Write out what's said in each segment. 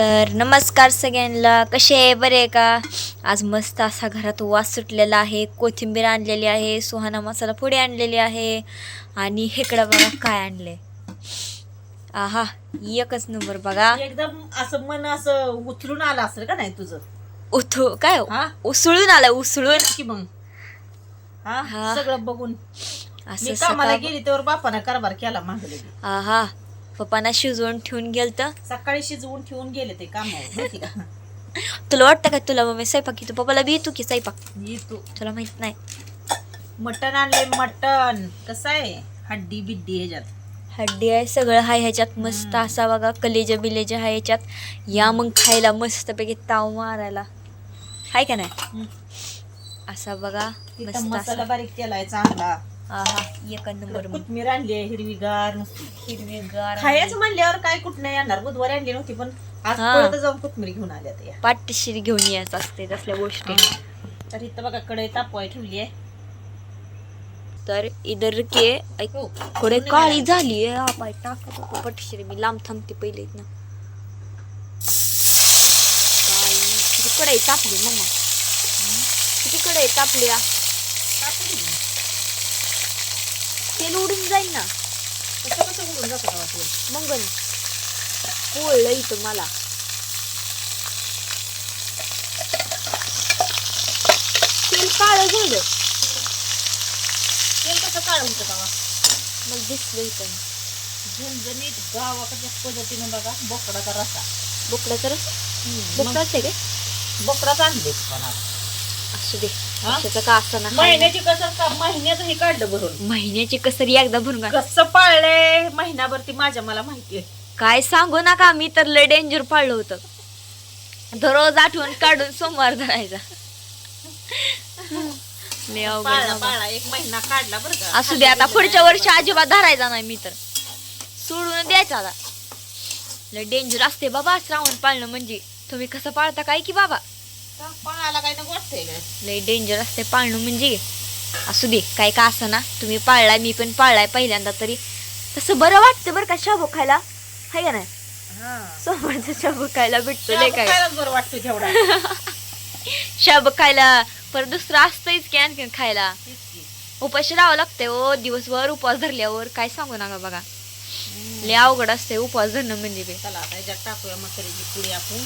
तर नमस्कार सगळ्यांना. कसे आहे? बरे का? आज मस्त असा घरात वास सुटलेला आहे. कोथिंबीर आणलेली आहे. सुहाना मसाला पुडी आणलेली आहे. आणि हेकडं बघा काय आणले आहा एकच नंबर बघा. एकदम असं मन असं उचलून आलं असेल का नाही तुझं? उथू काय? हा? उसळून आलं उसळून. की मग. हा? हा. सगळं बघून. असं मी कामाला सकाळ गेली तेव्हा बापानं कारभार केला मागले आहा. पप्पांना शिजवून ठेवून गेलत. सकाळी शिजवून ठेवून गेले ते कामावर माहिती का? तुला वाटतं का तुला मम्मी स्वयंपाक की तू पप्पाला बी येतो की स्वयंपाक? ये तू तुला माहीत नाही. मटण आणले मटण. कसं आहे? हड्डी बिड्डी ह्याच्यात. हड्डी आहे सगळं हाय ह्याच्यात मस्त असा बघा कलेजा बिलेजा हाय ह्याच्यात. या मग खायला मस्तपैकी ताव मारायला. हाय का नाही? हम्म. असा बघा तिथं मस्त मसाला असा. बारीक केलाय चांगला. आहा एका नंबर कोथमीर आणली आहे हिरवीगार हिरवीगार खायचं म्हणल्यावर काय कुठं नाही येणार. बुधवारी आणली नव्हती पण आज हा. परत जाऊन कोथमीर घेऊन आल्या त्या. पाठशीर घेऊन यायचं असते तसल्या गोष्टी. तर इथं बघा कडे तापवाय ठेवली आहे. तर इधर के ऐक हो. काळी. झाली आहे. हा पाय टाकत होतो पटशीर मी लांब थांबते पहिले ना काळी किती तापली मम्मा किती कढई तापली. आ? टाकली. तेल उडून जाईल ना. कसं कसं उडून जातं का वाटेल? मंगल पोळलं इथं मला. तेल काळ झालं. तेल कसं काढ होतं का मला दिसलं इथं झणझणीत गावाकडच्या पद्धतीनं बघा बोकडाचा रसा. बोकडाचं रस? मग बोकडाच आहे काय? बोकडाच आणले. असू दे. का असं महिन्याची कसं का महिन्याचं हे काढलं भरून. महिन्याची कसरी एकदा भरून काढ. कसं पाळले महिनाभर ती माझ्या मला माहिती आहे. काय सांगू नका मी तर लय डेंजर पाळलं होतं. दररोज आठवण काढून सोमवार धरायचा. लय अवघड पाळला बाबा. पाळला एक महिना काढला बरं का. असू दे आता पुढच्या वर्षी अजिबात धरायचा नाही मी तर. सोडून द्यायचा आता. लय डेंजर असते बाबा श्रावण पाळणं म्हणजे. तुम्ही कसं पाळता काय की बाबा? पाळायला काय नको वाटतंय का? लय डेंजर असते पाळणं म्हणजे. असू दे काय का असं ना तुम्ही पाळलाय मी पण पाळलाय पहिल्यांदा तरी. तसं बरं वाटतं बरं का शाबू खायला. हाय का नाही? हा. सोमवारचा शाबू खायला भेटतो लय काय. खायलाच बरं वाटतं तेवढा. शाबू खायला परत दुसरं असतंच की आणखीन खायला. उपाशी राहावं लागतंय ओ दिवसभर उपवास धरल्यावर. काय सांगू नका बघा. लय अवघड असते उपवास धरणं म्हणजे चला आता ह्याच्यात टाकूया मसाल्याची पुडी आपण.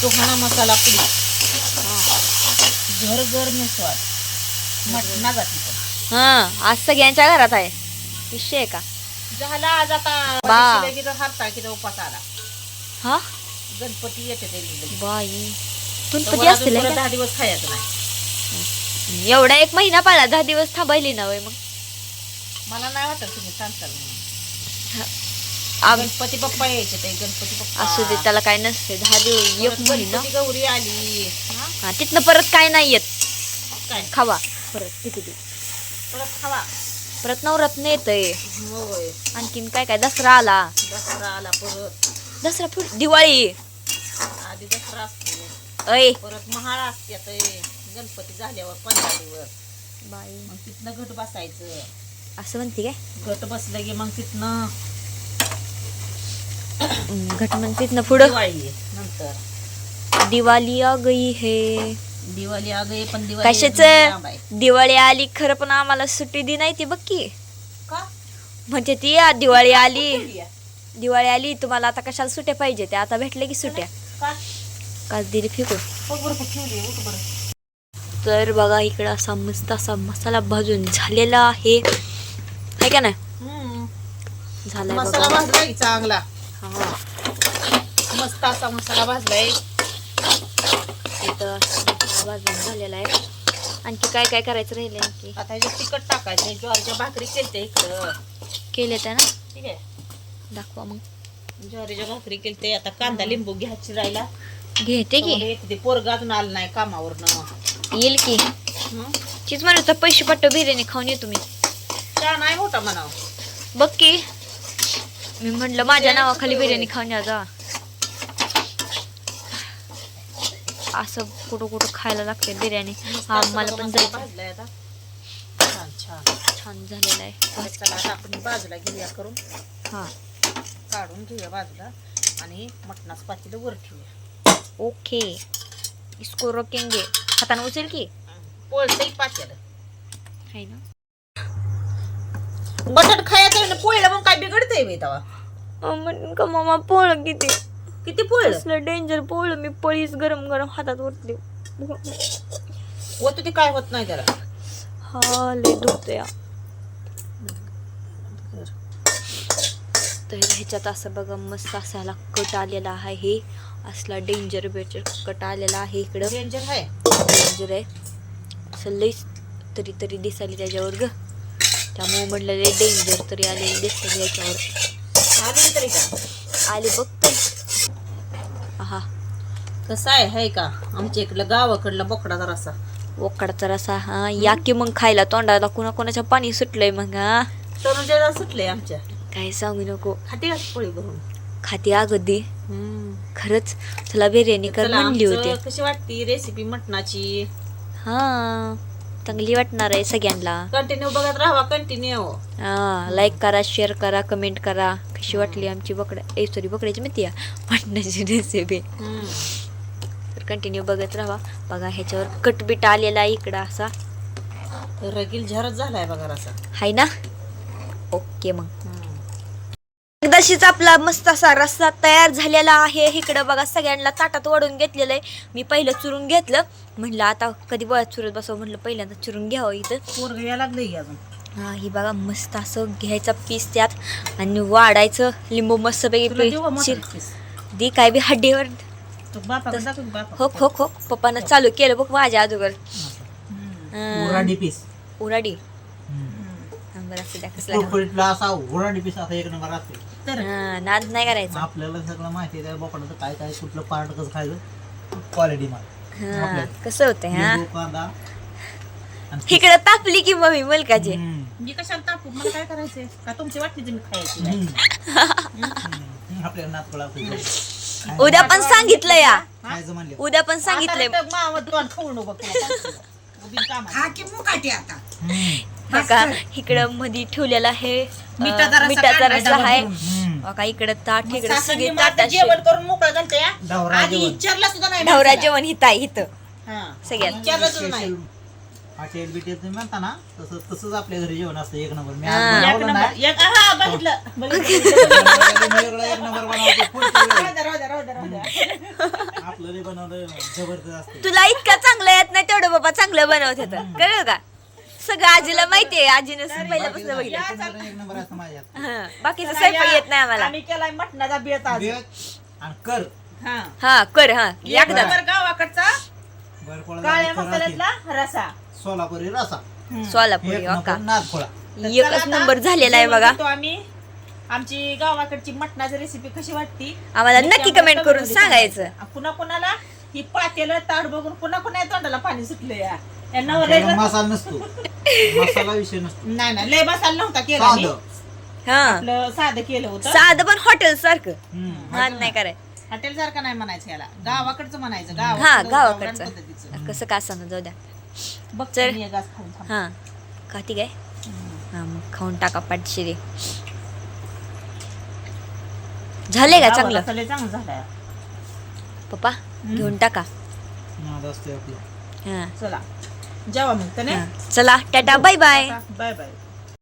सुहाना मसाला पुडी घर घर स्वाद मटणा जाती हा आज सगळ्यांच्या घरात आहे. विषय का? झाला आज आता बा. लगेच हरताळकीचा उपास आला. हा? गणपती येते ते लगेच. बाई. तर गणपती अजून असतील परत का? दहा दिवस खायचं नाही. एवढा एक महिना पाळला दहा दिवस थांबायली ना वय मग? मला नाही वाटत तुम्ही सांगताल म्हणून. गणपती बाप्पा यायचे ते गणपती बाप्पा. असू दे त्याला काय नसते दहा दिवस एक परत महिना. गणपती गौरी आली. हा? हा तिथनं परत काय नाही येत. काय? खावा. परत किती दिवस परत खावा. परत नवरत्न येतंय. होय. आणखीन काय काय? दसरा आला. दसरा आला परत. दसरा पुढ दिवाळी. आधी दसरा असतो. अय परत महाळ असते ते गणपती झाल्यावर पंधरा दिवस. बाई. मग तिथनं घट बसायचं. असं म्हणते काय? घट बसलं की मग तिथनं घट म्हणते ना. पुढं? दिवाळी नंतर. दिवाळी आ गई हे. दिवाळी आगे पण दिवाळी कशाच? लांब आहे. दिवाळी आली खरं पण आम्हाला सुट्टी दी नाही ती बघ की. का? म्हणजे ती आ, दिवाळी आली. दिली आहे. दिवाळी आली तुम्हाला आता कशाला सुट्या पाहिजे त्या? आता भेटले की सुट्या. का? का दिली फेकून. बघ बरं कुठे ठेवली आहे, उठ बरं. तर बघा इकडं असा मस्त असा मसाला भाजून झालेला आहे. का नाही? हम्म. झालाय मसाला बघा. भाजलाय चांगला. हा. मस्त असा मसाला भाजलाय. इथं असा मसाला भाजून झालेला आहे. आणखी काय काय करायचं राहिले आणखी? आता ह्याच्यात तिखट टाकायचं ज्वारीच्या भाकरी केलते इकडं केले त्या ना? ठीक आहे. दाखवा मग. ज्वारीच्या भाकरी केलते आता कांदा लिंबू घ्यायची राहिला. घेते की? ते पोरगा अजून आलं नाही कामावरनं. येईल की? चीज म्हणत पैसे पट्ट बिर्याणी खाऊन येतो मी. चहा नाही मोठा म्हणाव. बघ की. मी म्हटलं माझ्या नावाखाली बिर्याणी खाऊन जा. असं कुठं कुठं खायला लागते बिर्याणी. हा मला पण जायचं छान झालेलं आहे. चला आता आपण बाजूला घेऊया करून हा. काढून घेऊया बाजूला आणि मटणाचं पातेलं वर ठेवूया. ओके. इसको रोकेंगे. हाताने उचल की. एक पातेलं आहे ना. मटण खायचं पोळीला मग काय बिघडतंय बे तेव्हा म्हणून का मामा पोळ किती? किती पोळलं कसलं डेंजर पोळ मी पळीस गरम गरम हातात ओतली. व तुझी काय होत नाही त्याला. हा लय दुखतंय तर ह्याच्यात असं बघा मस्त असाला कट आलेला आहे. हे असला डेंजर बेंजर कट आलेला आहे इकडं. डेंजर आहे? डेंजर आहे. असं लईच तरी तरी दिसायला त्याच्यावर ग. त्यामुळे म्हटलं डेंजर तरी आलेली दिसतं याच्यावर. आली तरी का? आले बघते हा कसं आहे हाय का? आमच्या इकडलं गावाकडला बोकडा जरासा. ओकडाचा रसा हा. या की मग खायला तोंडाला कुणा कोणाच्या पाणी सुटलंय मग हा? तनुजा सुटले आमच्या. काय सांगू नको. खाते का पोळी भरून? खाती अगदी. खरंच तुला बिर्याणी कर म्हणली होती. कशी वाटती रेसिपी मटणाची? हा. चांगली वाटणार आहे सगळ्यांना. कंटिन्यू बघत राहा कंटिन्यू हा. लाईक करा शेअर करा कमेंट करा. कशी वाटली आमची बकड्या ए सॉरी बकड्याची माहिती आहे मटणाची रेसिपी तर कंटिन्यू बघत राहा. बघा ह्याच्यावर कटबीट आलेला आहे इकडं असा. रगील झरच झालाय बघा असा हाय ना? ओके मग. एकदाशीच आपला मस्त असा रस्सा तयार झालेला आहे. इकडं बघा सगळ्यांना ताटात वाढून घेतलेलं आहे. मी पहिलं चुरून घेतलं. म्हणलं आता कधी बळत चुरत बसावं? म्हणलं पहिल्यांदा चुरून घ्यावं इथं. की अजून? हा ही बघा मस्त असं घ्यायचा पीस त्यात आणि वाढायचं. लिंबू मस्त पैकी? दी काय बी हड्डीवर. हो हो हो. पप्पानं चालू केलं बघ माझ्या अगोदर. उराडी. हम्म. हा, बरं असं द्या कसला असा पीस असा एक नंबर असते तर हा, नाद नाही करायचा. आपल्याला सगळं माहिती आहे त्या बोकडाचं काय काय कुठलं पार्ट कसं खायचं? क्वालिटी माल. हा कसं होतंय हा? लिंबू, कांदा आणि इकडे तापली की मम्मी मलकाची हम्म. मी कशाला तापू? मला काय करायचंय? का तुमची वाटली तुम्ही खायची? हम्म. आपल्याला नात पळा उद्या पण सांगितलं या. खायचं म्हणले. उद्या पण सांगितलंय. आता तर मावं दोन खाऊ नको तुला. बघा इकडं मध्ये ठेवलेला आहे मिठाचा रस्सा आहे. बघा इकडं ताट इकडे सगळे ताट जेवण करून मोकळं डवरा आधी. विचारलं सुद्धा नाही ढवरा. जेवण हिता इथं. हा. सगळ्यात. विचारलं सुद्धा नाही. हॉटेल बिटेल तुम्ही म्हणता ना तसं तसंच आपल्या घरी जेवण असतं एक नंबर. मी हा. आज एक बनवलं नंबर. नाही. एक हा बघितलं. बघितलं. मी वेगळं एक नंबर बनवतो पुढच्या वेळी राहू द्या, राहू द्या, राहू द्या, राहू द्या. आपलं जे बनवलं जबरदस्त. असते तुला इतकं चांगलं येत नाही तेवढं बाबा चांगलं बनवत होतं कळलं का? सगळं आजीला माहितीये आजीनं पहिल्यापासून बघितलं. एक नंबर असतं माझ्यात. हा, बाकीचं स्वयंपाक येत नाही आम्हाला. आम्ही केलाय मटणाचा बेत आज. बेत आणि कर. हा. हा कर हा. एक एकदा. नंबर गावाकडचा काळ्या मसाल्यातला रसा. सोलापुरी रसा. सोलापुरी एक हो नादखोळा तर एकच आता नंबर झालेला आहे जेवण बघा. आम्ही. आमची गावाकडची मटणाची रेसिपी कशी वाटती? आम्हाला नक्की कमेंट करून सांगायचं. पुन्हा कुणाला ही पातेलं ताट बघून पुन्हा या तोंडाला पाणी सुटलं या. यांना मसाला नसतो. मसाला विषय नसतो. नाही नाही लय मसाला नव्हता केला मी. साधं. हा. आपलं साधं केलं होतं. साधं पण हॉटेल सारखं. हम्म. हा नाही कराय हॉटेल सारखं नाही म्हणायचं याला. गावाकडचं म्हणायचं हा गावरान गावाकडचं. पद्धतीचं. कसं का असं जाऊ द्या. बघ तर- मी एक घास खाऊन थांब. हा. का ती काय हा मग खाऊन टाका पाठशिरे झाले का चांगलं? गावाला लय चांगलं झालंय पप्पा घेऊन टाका. नाद असते आपलं. हा. चला. जेवा मग तर. चला Tata bye bye bye bye